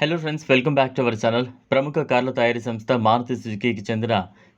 Hello friends welcome back to our channel ప్రముఖ కార్ల తయారీ సంస్థ మారుతి సుజుకీకి చెందిన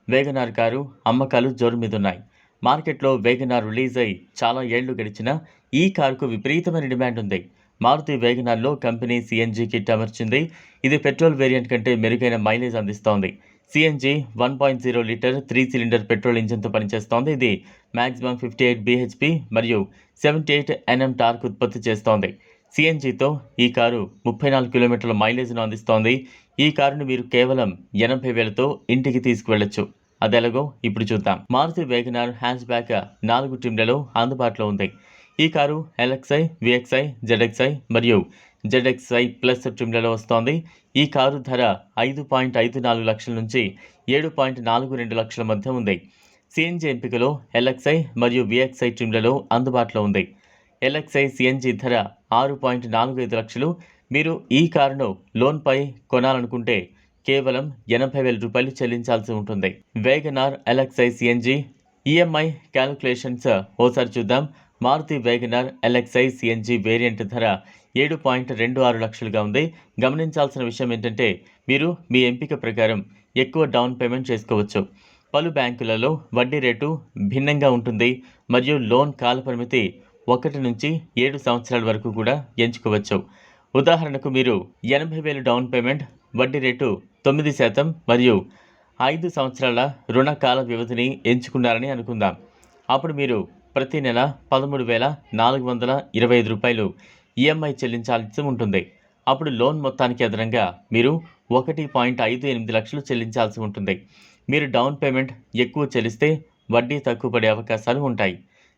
వేగనార్ కారు అమ్మకాలు జోరు మీదున్నాయి. మార్కెట్లో వేగనార్ రిలీజ్ అయి చాలా ఏళ్ళు గడిచినా ఈ కారుకు విపరీతమైన డిమాండ్ ఉంది. మారుతి వేగనార్లో కంపెనీ సిఎన్జీ కిట్ అమర్చింది. ఇది పెట్రోల్ వేరియంట్ కంటే మెరుగైన మైలేజ్ అందిస్తోంది. CNG one point zero litre three cylinder petrol ఇంజిన్తో పనిచేస్తోంది. ఇది మ్యాక్సిమం ఫిఫ్టీ ఎయిట్ బీహెచ్పి మరియు సెవెంటీ ఎయిట్ ఎన్ఎం టార్క్ ఉత్పత్తి చేస్తోంది. సిఎన్జితో ఈ కారు ముప్పై నాలుగు కిలోమీటర్ల మైలేజ్ను అందిస్తోంది. ఈ కారును మీరు కేవలం ఎనభై వేలతో ఇంటికి తీసుకువెళ్ళొచ్చు. అదెలాగో ఇప్పుడు చూద్దాం. మారుతి వేగనార్ హ్యాచ్ బ్యాక్ నాలుగు ట్రిమ్లలో అందుబాటులో ఉంది. ఈ కారు ఎల్ఎక్స్ఐ విఎక్స్ఐ జెడ్ఎక్స్ఐ మరియు జెడ్ఎక్స్ఐ ప్లస్ ట్రిమ్లలో వస్తోంది. ఈ కారు ధర ఐదు పాయింట్ ఐదు నాలుగు లక్షల నుంచి ఏడు పాయింట్ నాలుగు రెండు లక్షల మధ్య ఉంది. సిఎన్జి ఎంపికలో ఎల్ఎక్స్ఐ మరియు విఎక్స్ఐ ట్రిమ్లలో అందుబాటులో ఉంది. ఎల్ఎక్స్ఐ సిఎన్జి ధర ఆరు పాయింట్ నాలుగు ఐదు లక్షలు. మీరు ఈ కారును లోన్పై కొనాలనుకుంటే కేవలం ఎనభై వేల రూపాయలు చెల్లించాల్సి ఉంటుంది. WagonR LXI CNG EMI calculations ఓసారి చూద్దాం. Maruti WagonR LXI CNG variant ధర ఏడు పాయింట్ రెండు ఆరు లక్షలుగా ఉంది. గమనించాల్సిన విషయం ఏంటంటే మీరు మీ ఎంపిక ప్రకారం ఎక్కువ డౌన్ పేమెంట్ చేసుకోవచ్చు. పలు బ్యాంకులలో వడ్డీ రేటు భిన్నంగా ఉంటుంది. మరియు లోన్ కాలపరిమితి ఒకటి నుంచి ఏడు సంవత్సరాల వరకు కూడా ఎంచుకోవచ్చు. ఉదాహరణకు మీరు ఎనభై వేలు డౌన్ పేమెంట్ వడ్డీ రేటు తొమ్మిది శాతం మరియు ఐదు సంవత్సరాల రుణ కాల వ్యవధిని ఎంచుకున్నారని అనుకుందాం. అప్పుడు మీరు ప్రతి నెల పదమూడు వేల నాలుగు వందల ఇరవై ఐదు రూపాయలు ఈఎంఐ చెల్లించాల్సి ఉంటుంది. అప్పుడు లోన్ మొత్తానికి అదనంగా మీరు ఒకటి పాయింట్ ఐదు ఎనిమిది లక్షలు చెల్లించాల్సి ఉంటుంది. మీరు డౌన్ పేమెంట్ ఎక్కువ చెల్లిస్తే వడ్డీ తక్కువ పడే అవకాశాలు ఉంటాయి.